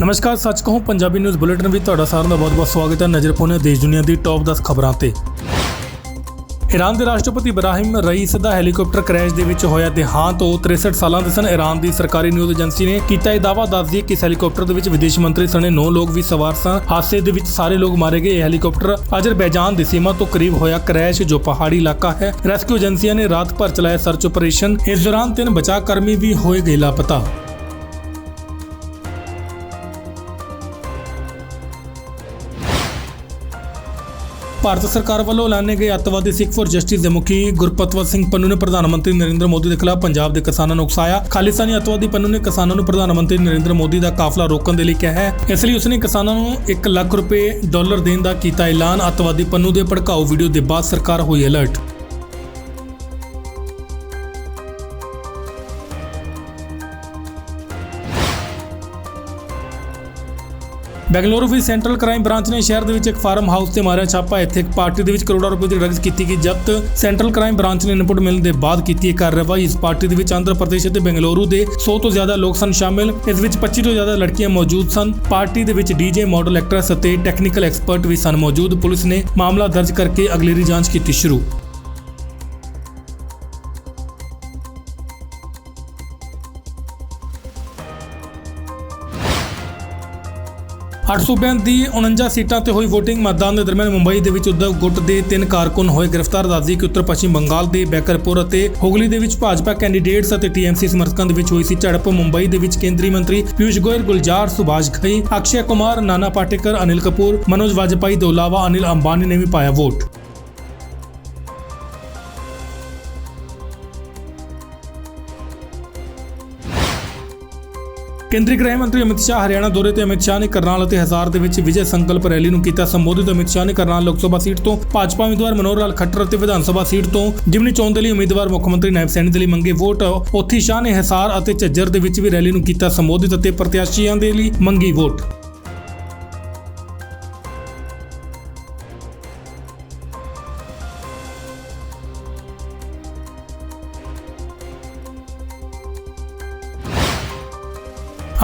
ਨਮਸਕਾਰ, ਸੱਚ ਕਹੂੰ, ਪੰਜਾਬੀ ਨਿਊਜ਼ ਬੁਲੇਟਿਨ ਵਿੱਚ ਤੁਹਾਡਾ ਸਾਰਿਆਂ ਦਾ ਬਹੁਤ-ਬਹੁਤ ਸਵਾਗਤ ਹੈ ਨਜ਼ਰ ਪਾਉਂਦੇ ਦੇਸ਼ ਦੁਨੀਆ ਦੀ ਟੌਪ 10 ਖਬਰਾਂ ਤੇ। ਈਰਾਨ ਦੇ ਰਾਸ਼ਟਰਪਤੀ ਇਬਰਾਹਿਮ ਰਈਸ ਦਾ ਹੈਲੀਕਾਪਟਰ ਕ੍ਰੈਸ਼ ਦੇ ਵਿੱਚ ਹੋਇਆ ਦੇਹਾਂਤ, ਉਹ 63 ਸਾਲਾਂ ਦੇ ਸਨ। ਈਰਾਨ ਦੀ ਸਰਕਾਰੀ ਨਿਊਜ਼ ਏਜੰਸੀ ਨੇ ਕੀਤਾ ਇਹ ਦਾਅਵਾ, ਦੱਸਦੀ ਹੈ ਕਿ ਇਸ ਹੈਲੀਕਾਪਟਰ ਦੇ ਵਿੱਚ ਵਿਦੇਸ਼ ਮੰਤਰੀ ਸਣੇ 9 ਲੋਕ ਵੀ ਸਵਾਰ ਸਨ। ਹਾਦਸੇ ਦੇ ਵਿੱਚ ਸਾਰੇ ਲੋਕ ਮਾਰੇ ਗਏ। ਇਹ ਹੈਲੀਕਾਪਟਰ ਅਜ਼ਰਬੈਜਾਨ ਦੀ ਸੀਮਾ ਤੋਂ ਕਰੀਬ ਹੋਇਆ ਕ੍ਰੈਸ਼ ਜੋ ਪਹਾੜੀ ਇਲਾਕਾ ਹੈ। ਰੈਸਕਿਊ ਏਜੰਸੀਆਂ ਨੇ ਰਾਤ ਭਰ ਚਲਾਇਆ ਸਰਚ ਆਪਰੇਸ਼ਨ ਇਸ ਦੌਰਾਨ ਤਿੰਨ ਬਚਾਅ ਕਰਮੀ ਵੀ ਹੋਏ ਗਏ ਲਾਪਤਾ। ਭਾਰਤ ਸਰਕਾਰ ਵੱਲੋਂ ਐਲਾਨੇ ਗਏ ਅੱਤਵਾਦੀ ਸਿੱਖ ਫੋਰ ਜਸਟਿਸ ਦੇ ਮੁਖੀ ਗੁਰਪਤਵਤ ਸਿੰਘ ਪੰਨੂ ਨੇ ਪ੍ਰਧਾਨ ਮੰਤਰੀ ਨਰਿੰਦਰ ਮੋਦੀ ਦੇ ਖਿਲਾਫ ਪੰਜਾਬ ਦੇ ਕਿਸਾਨਾਂ ਨੂੰ ਉਕਸਾਇਆ। ਖਾਲਿਸਤਾਨੀ ਅੱਤਵਾਦੀ ਪੰਨੂ ਨੇ ਕਿਸਾਨਾਂ ਨੂੰ ਪ੍ਰਧਾਨ ਮੰਤਰੀ ਨਰਿੰਦਰ ਮੋਦੀ ਦਾ ਕਾਫਲਾ ਰੋਕਣ ਦੇ ਲਈ ਕਿਹਾ ਹੈ। ਇਸ ਲਈ ਉਸਨੇ ਕਿਸਾਨਾਂ ਨੂੰ 1 ਲੱਖ ਰੁਪਏ ਡਾਲਰ ਦੇਣ ਦਾ ਕੀਤਾ ਐਲਾਨ। ਅੱਤਵਾਦੀ ਪੰਨੂ ਦੇ ਭੜਕਾਊ ਵੀਡੀਓ ਦੇ ਬਾਅਦ ਸਰਕਾਰ ਹੋਈ ਅਲਰਟ। ਬੈਂਗਲੁਰੂ ਵਿੱਚ ਸੈਂਟਰਲ ਕ੍ਰਾਈਮ ਬ੍ਰਾਂਚ ਨੇ ਸ਼ਹਿਰ ਦੇ ਵਿੱਚ ਇੱਕ ਫਾਰਮ ਹਾਊਸ ਤੇ ਮਾਰਿਆ ਛਾਪਾ। ਇੱਥੇ ਇੱਕ ਪਾਰਟੀ ਦੇ ਵਿੱਚ ਕਰੋੜਾਂ ਰੁਪਏ ਦੀ ਡਰੱਗਸ ਕੀਤੀ ਗਈ। ਜ਼ਬਤ ਸੈਂਟਰਲ ਕ੍ਰਾਈਮ ਬ੍ਰਾਂਚ ਨੇ ਇਨਪੁਟ ਮਿਲਣ ਦੇ ਬਾਅਦ ਕੀਤੀ ਇਹ ਕਾਰਵਾਈ। ਇਸ ਪਾਰਟੀ ਦੇ ਵਿੱਚ ਆਂਧਰਾ ਪ੍ਰਦੇਸ਼ ਅਤੇ ਬੈਂਗਲੁਰੂ ਦੇ 100 ਤੋਂ ਜ਼ਿਆਦਾ ਲੋਕ ਸਨ ਸ਼ਾਮਿਲ। ਇਸ ਵਿੱਚ 25 ਤੋਂ ਜ਼ਿਆਦਾ ਲੜਕੀਆਂ ਮੌਜੂਦ ਸਨ। ਪਾਰਟੀ ਦੇ ਵਿੱਚ ਡੀਜੇ ਮਾਡਲ ਐਕਟਰੈਸ ਅਤੇ ਟੈਕਨੀਕਲ ਐਕਸਪਰਟ ਵੀ ਸਨ ਮੌਜੂਦ। ਪੁਲਿਸ ਨੇ ਮਾਮਲਾ ਦਰਜ ਕਰਕੇ ਅਗਲੇਰੀ ਜਾਂਚ ਕੀਤੀ ਸ਼ੁਰੂ। ਅੱਠ ਸੂਬਿਆਂ ਦੀ 49 ਸੀਟਾਂ ਤੇ ਹੋਈ VOTING ਮਤਦਾਨ ਦੇ ਦਰਮਿਆਨ ਮੁੰਬਈ ਦੇ ਵਿੱਚ ਉद्धਵ ਗੁੱਟ ਦੇ ਤਿੰਨ ਕਾਰਕੁਨ ਹੋਏ ਗ੍ਰਿਫਤਾਰ ਦੱਸਦੀ ਕਿ ਉੱਤਰ ਪੱਛਮੀ ਬੰਗਾਲ ਦੇ ਬੈਕਰਪੁਰ ਅਤੇ ਹੁਗਲੀ ਦੇ ਵਿੱਚ ਭਾਜਪਾ ਕੈਂਡੀਡੇਟਸ ਅਤੇ TMC ਸਮਰਥਕਾਂ ਦੇ ਵਿੱਚ ਹੋਈ ਸੀ ਝੜਪ। ਮੁੰਬਈ ਦੇ ਵਿੱਚ ਕੇਂਦਰੀ ਮੰਤਰੀ ਪਿਊਸ਼ ਗੋਇਲ, ਗੁਲਜ਼ਾਰ ਸੁਭਾਸ਼ ਘਈ, ਅਕਸ਼ੇ ਕੁਮਾਰ, ਨਾਨਾ ਪਾਟੇਕਰ, ਅਨਿਲ ਕਪੂਰ, ਮਨੋਜ ਵਾਜਪਾਈ ਤੋਂ ਇਲਾਵਾ ਅਨਿਲ ਅੰਬਾਨੀ ਨੇ ਵੀ ਪਾਇਆ ਵੋਟ। ਕੇਂਦਰੀ ਗ੍ਰਹਿ ਮੰਤਰੀ ਅਮਿਤ ਸ਼ਾਹ ਹਰਿਆਣਾ ਦੌਰੇ ਤੇ ਅਮਿਤ ਸ਼ਾਹ ਨੇ ਕਰਨਾਲ ਅਤੇ ਹਜ਼ਾਰ ਦੇ ਵਿੱਚ ਵਿਜੇ ਸੰਕਲਪ ਰੈਲੀ ਨੂੰ ਕੀਤਾ ਸੰਬੋਧਿਤ। ਅਮਿਤ ਸ਼ਾਹ ਨੇ ਕਰਨਾਲ ਲੋਕ ਸਭਾ ਸੀਟ ਤੋਂ ਭਾਜਪਾ ਉਮੀਦਵਾਰ ਮਨੋਹਰ ਲਾਲ ਖੱਟਰ ਅਤੇ ਵਿਧਾਨ ਸਭਾ ਸੀਟ ਤੋਂ ਜਿਮਨੀ ਚੋਣ ਦੇ ਲਈ ਉਮੀਦਵਾਰ ਮੁੱਖ ਮੰਤਰੀ ਨਾਇਬ ਸੈਣੀ ਦੇ ਲਈ ਮੰਗੇ ਵੋਟ। ਉੱਥੇ ਸ਼ਾਹ ਨੇ ਹਸਾਰ ਅਤੇ ਝੱਜਰ ਦੇ ਵਿੱਚ ਵੀ ਰੈਲੀ ਨੂੰ ਕੀਤਾ ਸੰਬੋਧਿਤ ਅਤੇ ਪ੍ਰਤਿਆਸ਼ੀਆਂ ਦੇ ਲਈ ਮੰਗੀ ਵੋਟ।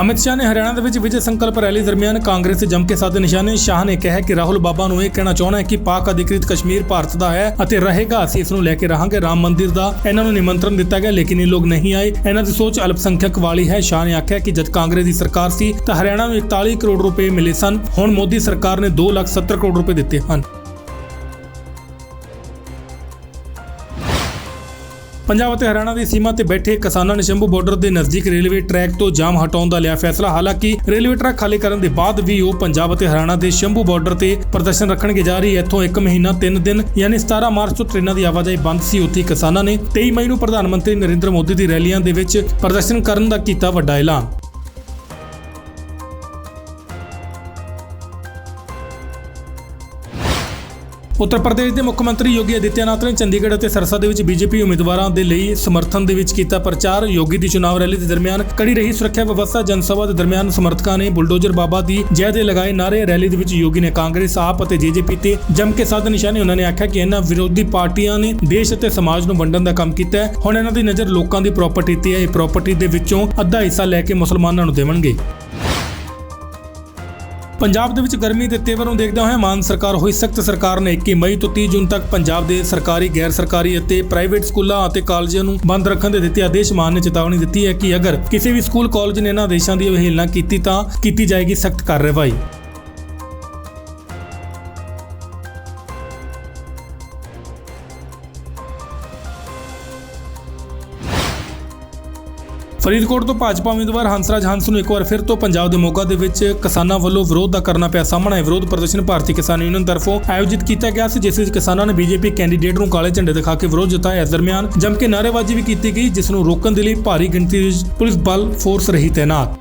ਅਮਿਤ ਸ਼ਾਹ ਨੇ ਹਰਿਆਣਾ ਦੇ ਵਿੱਚ ਵਿਜੇ ਸੰਕਲਪ ਰੈਲੀ ਦਰਮਿਆਨ ਕਾਂਗਰਸ ਤੇ ਜੰਮ ਕੇ ਸਾਧੇ ਨਿਸ਼ਾਨੇ ਸ਼ਾਹ ਨੇ ਕਿਹਾ ਕਿ ਰਾਹੁਲ ਬਾਬਾ ਨੂੰ ਇਹ ਕਹਿਣਾ ਚਾਹੁੰਦਾ ਹੈ ਕਿ ਪਾਕ ਅਧਿਕ੍ਰਿਤ ਕਸ਼ਮੀਰ ਭਾਰਤ ਦਾ ਹੈ ਅਤੇ ਰਹੇਗਾ, ਅਸੀਂ ਇਸ ਨੂੰ ਲੈ ਕੇ ਰਹਾਂਗੇ। ਰਾਮ ਮੰਦਿਰ ਦਾ ਇਹਨਾਂ ਨੂੰ ਨਿਮੰਤਰਣ ਦਿੱਤਾ ਗਿਆ, ਲੇਕਿਨ ਇਹ ਲੋਕ ਨਹੀਂ ਆਏ। ਇਹਨਾਂ ਦੀ ਸੋਚ ਅਲਪਸੰਖਿਅਕ ਵਾਲੀ ਹੈ। ਸ਼ਾਹ ਨੇ ਆਖਿਆ ਕਿ ਜਦ ਕਾਂਗਰਸ ਦੀ ਸਰਕਾਰ ਸੀ ਤਾਂ ਹਰਿਆਣਾ ਨੂੰ 41 ਕਰੋੜ ਰੁਪਏ ਮਿਲੇ ਸਨ। ਹੁਣ ਮੋਦੀ ਸਰਕਾਰ ਨੇ 2 ਲੱਖ 70 ਕਰੋੜ ਰੁਪਏ ਦਿੱਤੇ ਹਨ। ਪੰਜਾਬ ਅਤੇ ਹਰਿਆਣਾ ਦੀ ਸੀਮਾ ਤੇ ਬੈਠੇ ਕਿਸਾਨਾਂ ਨੇ ਸ਼ੰਭੂ ਬਾਰਡਰ ਦੇ ਨਜ਼ਦੀਕ ਰੇਲਵੇ ਟਰੈਕ ਤੋਂ ਜਾਮ ਹਟਾਉਣ ਦਾ ਲਿਆ ਫੈਸਲਾ। ਹਾਲਾਂਕਿ ਰੇਲਵੇ ਟਰੈਕ ਖਾਲੀ ਕਰਨ ਦੇ ਬਾਅਦ ਵੀ ਉਹ ਪੰਜਾਬ ਅਤੇ ਹਰਿਆਣਾ ਦੇ ਸ਼ੰਭੂ ਬਾਰਡਰ ਤੇ ਪ੍ਰਦਰਸ਼ਨ ਰੱਖਣਗੇ ਜਾਰੀ ਇੱਥੋਂ ਇੱਕ ਮਹੀਨਾ 3 ਦਿਨ, ਯਾਨੀ 17 ਮਾਰਚ ਤੋਂ ਟ੍ਰੇਨਾਂ ਦੀ ਆਵਾਜਾਈ ਬੰਦ ਸੀ। ਉੱਥੇ ਕਿਸਾਨਾਂ ਨੇ 23 ਮਈ ਨੂੰ ਪ੍ਰਧਾਨ ਮੰਤਰੀ ਨਰਿੰਦਰ ਮੋਦੀ ਦੀ ਰੈਲੀਆਂ ਦੇ ਵਿੱਚ ਪ੍ਰਦਰਸ਼ਨ ਕਰਨ ਦਾ ਕੀਤਾ ਵੱਡਾ ਐਲਾਨ। ਉੱਤਰ ਪ੍ਰਦੇਸ਼ ਦੇ ਮੁੱਖ ਮੰਤਰੀ ਯੋਗੀ ਆਦਿੱਤਿਆਨਾਥ ਨੇ ਚੰਡੀਗੜ੍ਹ ਅਤੇ ਸਰਸਾ ਦੇ ਵਿੱਚ ਬੀਜੇਪੀ ਉਮੀਦਵਾਰਾਂ ਦੇ ਲਈ ਸਮਰਥਨ ਦੇ ਵਿੱਚ ਕੀਤਾ ਪ੍ਰਚਾਰ। ਯੋਗੀ ਦੀ ਚੁਣਾਵ ਰੈਲੀ ਦੇ ਦਰਮਿਆਨ ਕੜੀ ਰਹੀ ਸੁਰੱਖਿਆ ਵਿਵਸਥਾ ਜਨਸਭਾ ਦੇ ਦਰਮਿਆਨ ਸਮਰਥਕਾਂ ਨੇ ਬੁਲਡੋਜ਼ਰ ਬਾਬਾ ਦੀ ਜੈ ਦੇ ਲਗਾਏ ਨਾਰੇ ਰੈਲੀ ਦੇ ਵਿੱਚ ਯੋਗੀ ਨੇ ਕਾਂਗਰਸ, ਆਪ ਅਤੇ ਜੇਜੇਪੀ ਤੇ ਜੰਮ ਕੇ ਸਾਧ ਨਿਸ਼ਾਨੇ ਉਹਨਾਂ ਨੇ ਆਖਿਆ ਕਿ ਇਹਨਾਂ ਵਿਰੋਧੀ ਪਾਰਟੀਆਂ ਨੇ ਦੇਸ਼ ਅਤੇ ਸਮਾਜ ਨੂੰ ਵੰਡਣ ਦਾ ਕੰਮ ਕੀਤਾ ਹੈ। ਹੁਣ ਇਹਨਾਂ ਦੀ ਨਜ਼ਰ ਲੋਕਾਂ ਦੀ ਪ੍ਰਾਪਰਟੀ ਤੇ ਹੈ। ਇਹ ਪ੍ਰਾਪਰਟੀ ਦੇ ਵਿੱਚੋਂ ਅੱਧਾ ਹਿੱਸਾ ਲੈ ਕੇ ਮੁਸਲਮਾਨਾਂ ਨੂੰ ਦੇਵਣਗੇ। ਪੰਜਾਬ ਦੇ ਵਿੱਚ ਗਰਮੀ ਦੇ ਤੇਵਰ ਨੂੰ ਦੇਖਦੇ ਹੋਏ ਮਾਨ ਸਰਕਾਰ ਹੋਈ ਸਖਤ ਸਰਕਾਰ ਨੇ 21 ਮਈ ਤੋਂ 30 ਜੂਨ ਤੱਕ ਪੰਜਾਬ ਦੇ ਸਰਕਾਰੀ, ਗੈਰ ਸਰਕਾਰੀ ਅਤੇ ਪ੍ਰਾਈਵੇਟ ਸਕੂਲਾਂ ਅਤੇ ਕਾਲਜਾਂ ਨੂੰ ਬੰਦ ਰੱਖਣ ਦੇ ਦਿੱਤੇ ਆਦੇਸ਼ ਮਾਨ ਨੇ ਚੇਤਾਵਨੀ ਦਿੱਤੀ ਹੈ ਕਿ ਅਗਰ ਕਿਸੇ ਵੀ ਸਕੂਲ, ਕਾਲਜ ਨੇ ਇਹਨਾਂ ਆਦੇਸ਼ਾਂ ਦੀ ਅਵਹੇਲਨਾ ਕੀਤੀ ਤਾਂ ਕੀਤੀ ਜਾਏਗੀ ਸਖਤ ਕਾਰਵਾਈ। ਫਰੀਦਕੋਟ ਤੋਂ ਭਾਜਪਾ ਉਮੀਦਵਾਰ ਹੰਸਰਾਜ ਹੰਸ ਨੂੰ ਇੱਕ ਵਾਰ ਫਿਰ ਤੋਂ ਪੰਜਾਬ ਦੇ ਮੋਗਾ ਦੇ ਵਿੱਚ ਕਿਸਾਨਾਂ ਵੱਲੋਂ ਵਿਰੋਧ ਦਾ ਕਰਨਾ ਪਿਆ ਸਾਹਮਣਾ ਵਿਰੋਧ ਪ੍ਰਦਰਸ਼ਨ ਭਾਰਤੀ ਕਿਸਾਨ ਯੂਨੀਅਨ ਤਰਫੋਂ ਆਯੋਜਿਤ ਕੀਤਾ ਗਿਆ ਸੀ, ਜਿਸ ਵਿੱਚ ਕਿਸਾਨਾਂ ਨੇ ਬੀਜੇਪੀ ਕੈਂਡੀਡੇਟ ਨੂੰ ਕਾਲੇ ਝੰਡੇ ਦਿਖਾ ਕੇ ਵਿਰੋਧ ਜਤਾਇਆ। ਇਸ ਦਰਮਿਆਨ ਜੰਮ ਕੇ ਨਾਅਰੇਬਾਜ਼ੀ ਵੀ ਕੀਤੀ ਗਈ, ਜਿਸ ਨੂੰ ਰੋਕਣ ਦੇ ਲਈ ਭਾਰੀ ਗਿਣਤੀ ਵਿੱਚ ਪੁਲਿਸ ਬਲ, ਫੋਰਸ ਰਹੀ ਤੈਨਾਤ।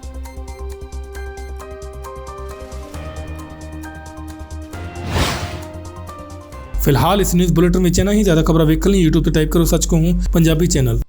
ਫਿਲਹਾਲ ਇਸ ਨਿਊਜ਼ ਬੁਲੇਟਿਨ ਵਿੱਚ ਇਨਾ ਹੀ। ਜ਼ਿਆਦਾ ਖਬਰਾਂ ਵੇਖਣ ਲਈ YouTube ਤੇ ਟਾਈਪ ਕਰੋ, ਸੱਚ ਕਹੂੰ, ਪੰਜਾਬੀ ਚੈਨਲ।